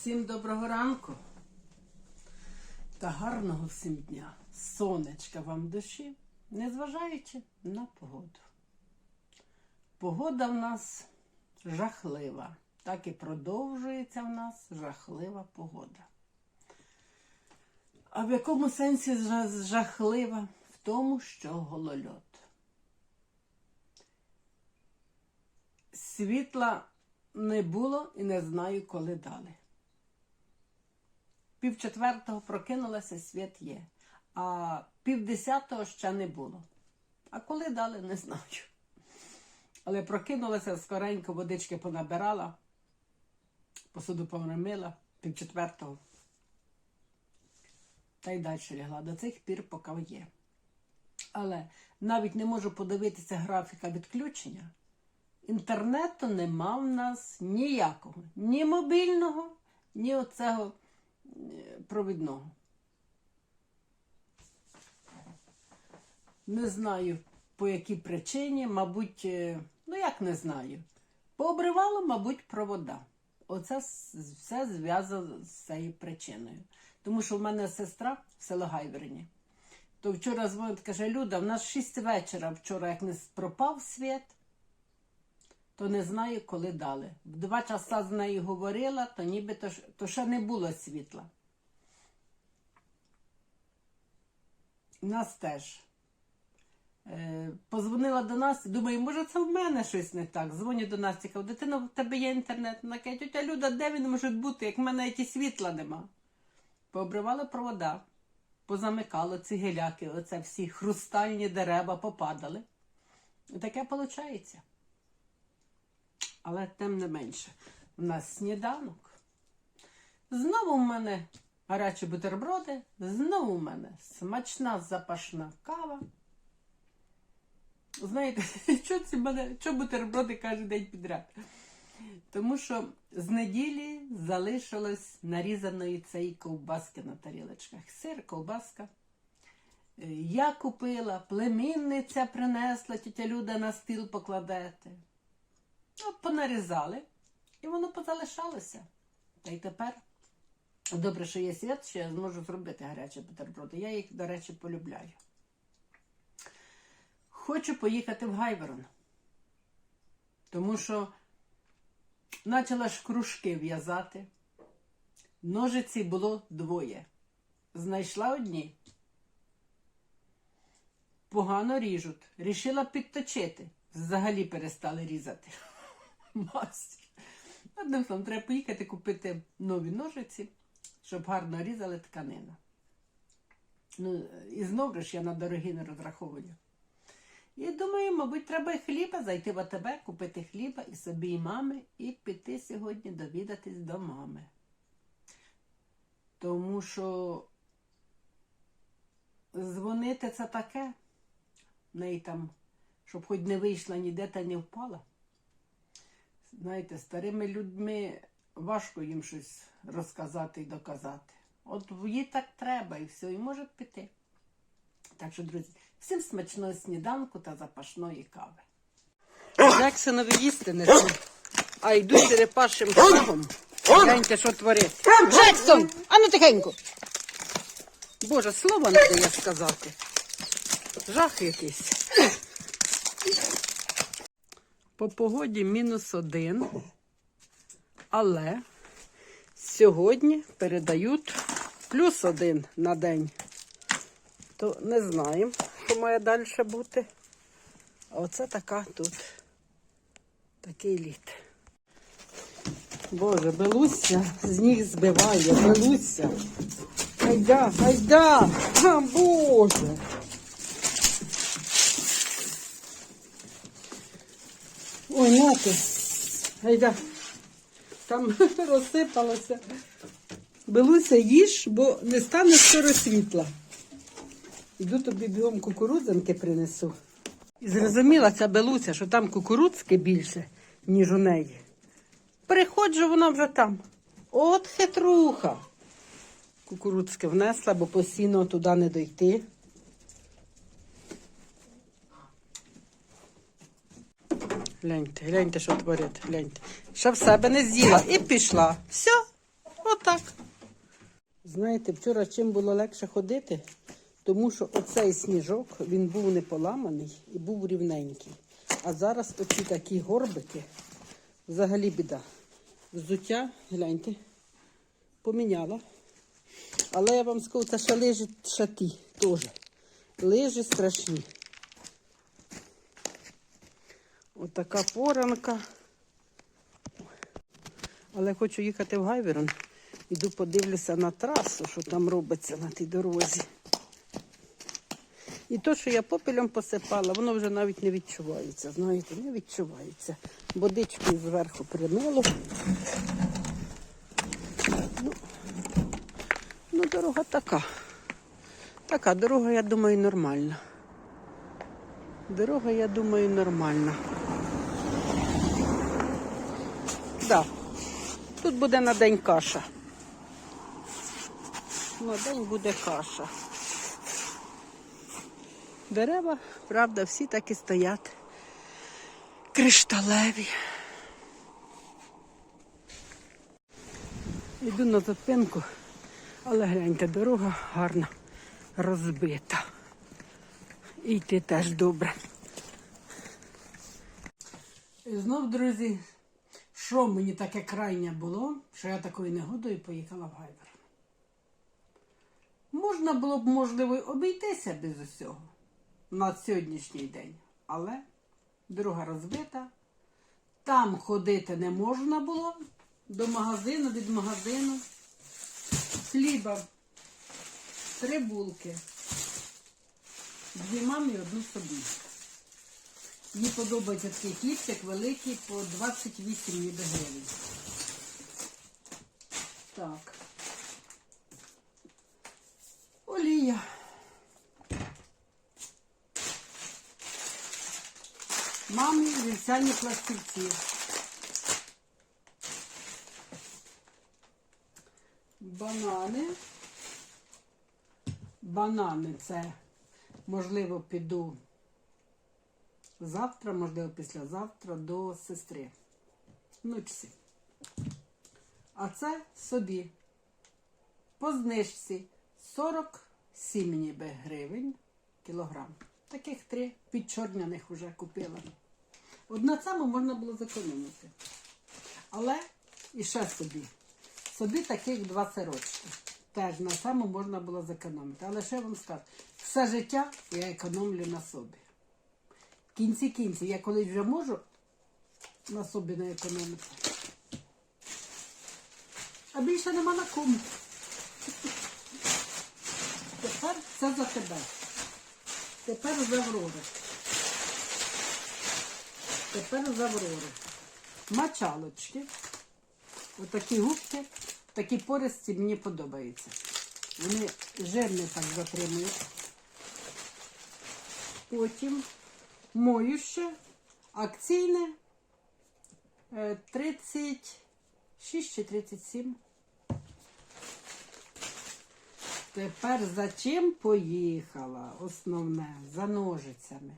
Всім доброго ранку та гарного всім дня. Сонечка вам душі, незважаючи на погоду. Погода в нас жахлива. Так і продовжується в нас жахлива погода. А в якому сенсі жахлива? В тому, що голольот. Світла не було і не знаю, коли дали. Пів четвертого прокинулася, світ є, а пів десятого ще не було. А коли дали, не знаю. Але прокинулася, скоренько водички понабирала, посуду помила, пів четвертого. Та й далі лягла. До цих пір поки є. Але навіть не можу подивитися графіка відключення. Інтернету нема в нас ніякого. Ні мобільного, ні оцього провідного. Не знаю по якій причині, мабуть, е, ну як не знаю. Пообривало, мабуть, провода. Оце все зв'язано з цією причиною. Тому що в мене сестра в село Гайверні. То вчора дзвонить, каже, Люда, в нас 6 вечора вчора, як не пропав світ, то не знаю, коли дали. В два часа з нею говорила, то ніби то, ще не було світла. Нас теж. Е, позвонила до нас, думаю, може, це в мене щось не так. Дзвоню до нас, кажу, дитино, в тебе є інтернет. Вона каже, тетя Люда, де він може бути, як в мене які світла нема. Пообривали провода, позамикало ці геляки, оце всі хрустальні дерева попадали. І таке виходить. Але тим не менше, у нас сніданок. Знову в мене гарячі бутерброди, знову в мене смачна запашна кава. Знаєте, що ці мене, що бутерброди кожен день підряд? Тому що з неділі залишилось нарізаної цієї ковбаски на тарілочках. Сир, ковбаска. Е, Я купила, племінниця принесла, тітя Люда на стіл покладете. Ну, понарізали, і воно позалишалося. Та й тепер добре, що є свят, що я зможу зробити гарячі бутерброди. Я їх, до речі, полюбляю. Хочу поїхати в Гайверон. Тому що почала ж кружки в'язати. Ножиці було двоє. Знайшла одні. Погано ріжуть. Рішила підточити. Взагалі перестали різати. Мастер. Одним словом, треба поїхати купити нові ножиці, щоб гарно різали тканину. Ну, і знову ж я на дорогі не розраховую. І думаю, мабуть, треба хліба зайти в АТБ, купити хліба і собі, і мами, і піти сьогодні довідатись до мами. Тому що дзвонити це таке. В неї там, щоб хоч не вийшла ніде та не впала. Знаєте, старими людьми важко їм щось розказати і доказати. От їй так треба і все, і може піти. Так що, друзі, всім смачного сніданку та запашної кави. Джексонові їсти несу, а йдуть черепашим шагом. Гляньте, що творить. Джексон! Ану тихенько. Боже, слова не дає сказати. Жах якийсь. По погоді мінус один. Але сьогодні передають плюс один на день. То не знаємо, що має далі бути. А оце така тут такий лід. Боже, Белуся з ніг збиває, Белуся. Гайда, гайда! Боже! Ой, нати. Гайда. Там розсипалося. Белуся, їж, бо не стане скоро світла. Іду тобі бігом кукурудзанки принесу. І зрозуміла ця белуся, що там кукурудзки більше, ніж у неї. Приходжу, вона вже там. От хитруха. Кукурудзки внесла, бо постійно туди не дойти. Гляньте, гляньте, що творить, гляньте. Ще в себе не з'їла і пішла. Все, от Знаєте, вчора чим було легше ходити, тому що оцей сніжок він був не поламаний і був рівненький. А зараз оці такі горбики взагалі біда. Взуття, гляньте, поміняла. Але я вам скажу, це ще лижі шаті теж. Лижі страшні. Отака поранка. Але хочу їхати в Гайверон. Іду подивлюся на трасу, що там робиться на тій дорозі. І то, що я попелем посипала, воно вже навіть не відчувається. Знаєте, не відчувається. Водичкою зверху примило. Ну, ну, дорога така. Така дорога, я думаю, нормальна. Дорога, я думаю, нормальна. Да. Тут буде на день каша. На день буде каша. Дерева, правда, всі так і стоять. Кришталеві. Йду на зупинку, але гляньте, дорога гарна, розбита. І йти теж добре. І знов, друзі, що мені таке крайнє було, що я такою негодою поїхала в Гайвер. Можна було б, можливо, обійтися без усього на сьогоднішній день, але дорога розбита. Там ходити не можна було до магазину, від магазину. Хліба, три булки. Дві мамі, одну собі. Мені подобається такий хлібчик великий по 28 ніби гривень. Так. Олія. Мамі вівсяні пластівці. Банани. Банани це, можливо, піду завтра, можливо, післязавтра до сестри. Внучці. А це собі. По знижці 47 ніби гривень кілограм. Таких три підчорняних вже купила. Одна цьому можна було зекономити. Але і ще собі. Собі таких два сирочки. Теж на цьому можна було зекономити. Але ще вам скажу, все життя я економлю на собі. В кінці я колись вже можу на собі не економити. А більше нема на кому. Тепер це за тебе. Тепер за Аврори. Тепер за Аврори. Мачалочки. Отакі губки, такі пористі мені подобаються. Вони жирне так затримують. Потім моюще, акційне е, 36 чи 37. Тепер за чим поїхала? Основне, за ножицями.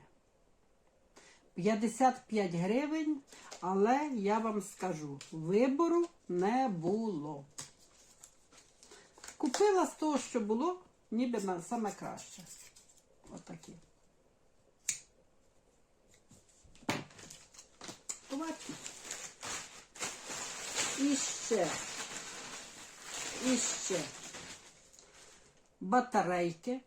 55 гривень, але я вам скажу, вибору не було. Купила з того, що було, ніби на саме краще. Отакі. Побачимо. І ще. І. Батарейки.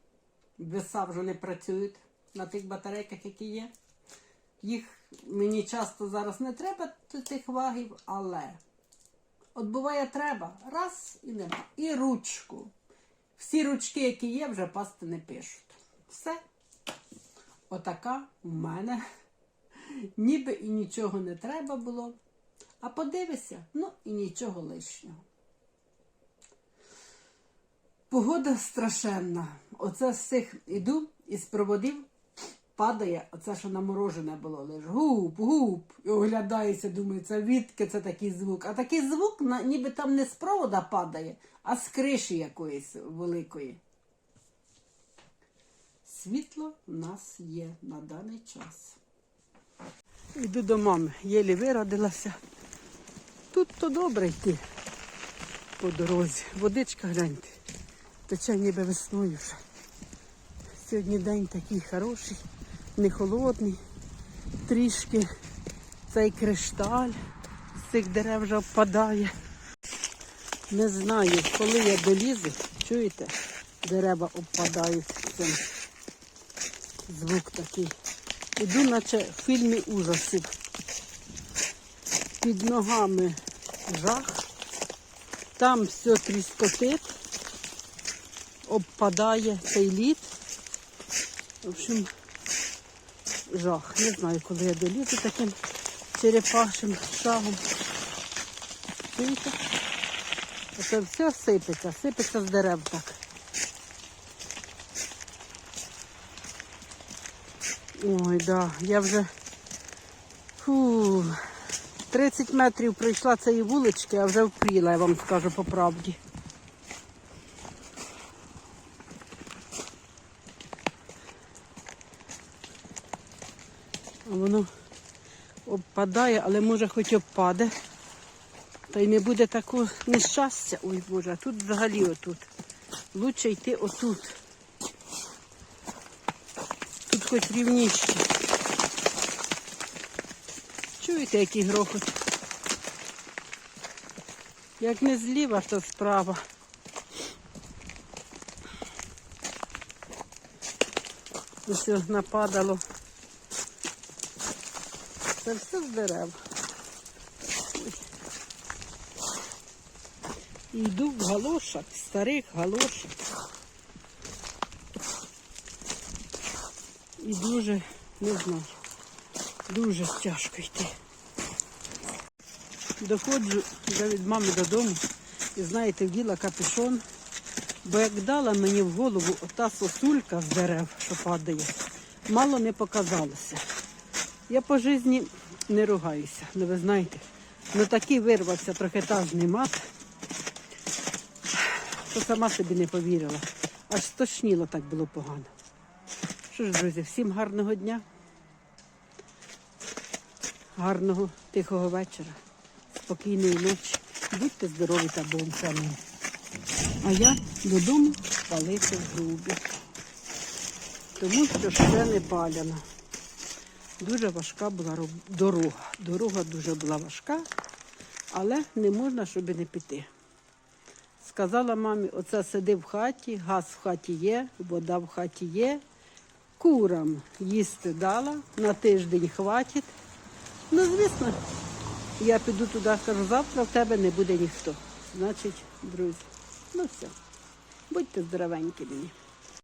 Веса вже не працюють на тих батарейках, які є. Їх мені часто зараз не треба тих вагів, але от буває треба. Раз і нема. І ручку. Всі ручки, які є, вже пасти не пишуть. Все. Отака в мене. Ніби і нічого не треба було. А подивися, ну і нічого лишнього. Погода страшенна. Оце з цих іду із проводів падає, оце що наморожене було, лиш гуп, гуп, і оглядається, думаю, це відки це такий звук. А такий звук ніби там не з провода падає, а з криші якоїсь великої. Світло в нас є на даний час. Йду до мами, єлі виродилася. Тут то добре йти по дорозі. Водичка гляньте. Тече ніби весною вже. Сьогодні день такий хороший, не холодний, трішки цей кришталь з цих дерев вже впадає. Не знаю, коли я долізу, чуєте, дерева обпадають. Цим. Звук такий. Іду, наче в фільмі ужасів. Під ногами жах. Там все тріскотить, обпадає цей лід. В общем, жах. Не знаю, коли я долізу таким черепашим шагом. Це все сипеться, сипеться з дерев так. Ой, да, я вже фу, 30 метрів пройшла цієї вулички, а вже впріла, я вам скажу по правді. Воно обпадає, але може хоч обпаде. Та й не буде такого нещастя. Ой Боже, а тут взагалі отут. Лучше йти отут. Тут хоч рівніше. Чуєте, який грохот? Як не зліва, то справа. Ось нападало. Це все з дерев. І йду в галошах, старих галошах. І дуже, не знаю, дуже тяжко йти. Доходжу вже від мами додому і знаєте, вділа капюшон, бо як дала мені в голову ота сосулька з дерев, що падає, мало не показалося. Я по житті не ругаюся, ну ви знаєте, ну такий вирвався трохетажний мат, що сама собі не повірила. Аж стошніло так було погано. Що ж, друзі, всім гарного дня, гарного тихого вечора, спокійної ночі. Будьте здорові та Богом самим. А я додому палити грубі, тому що ще не паляна. Дуже важка була дорога. Дорога дуже була важка, але не можна, щоб не піти. Сказала мамі, оце сиди в хаті, газ в хаті є, вода в хаті є, курам їсти дала, на тиждень хватить. Ну, звісно, я піду туди, кажу, завтра в тебе не буде ніхто. Значить, друзі, ну все. Будьте здоровенькі мені.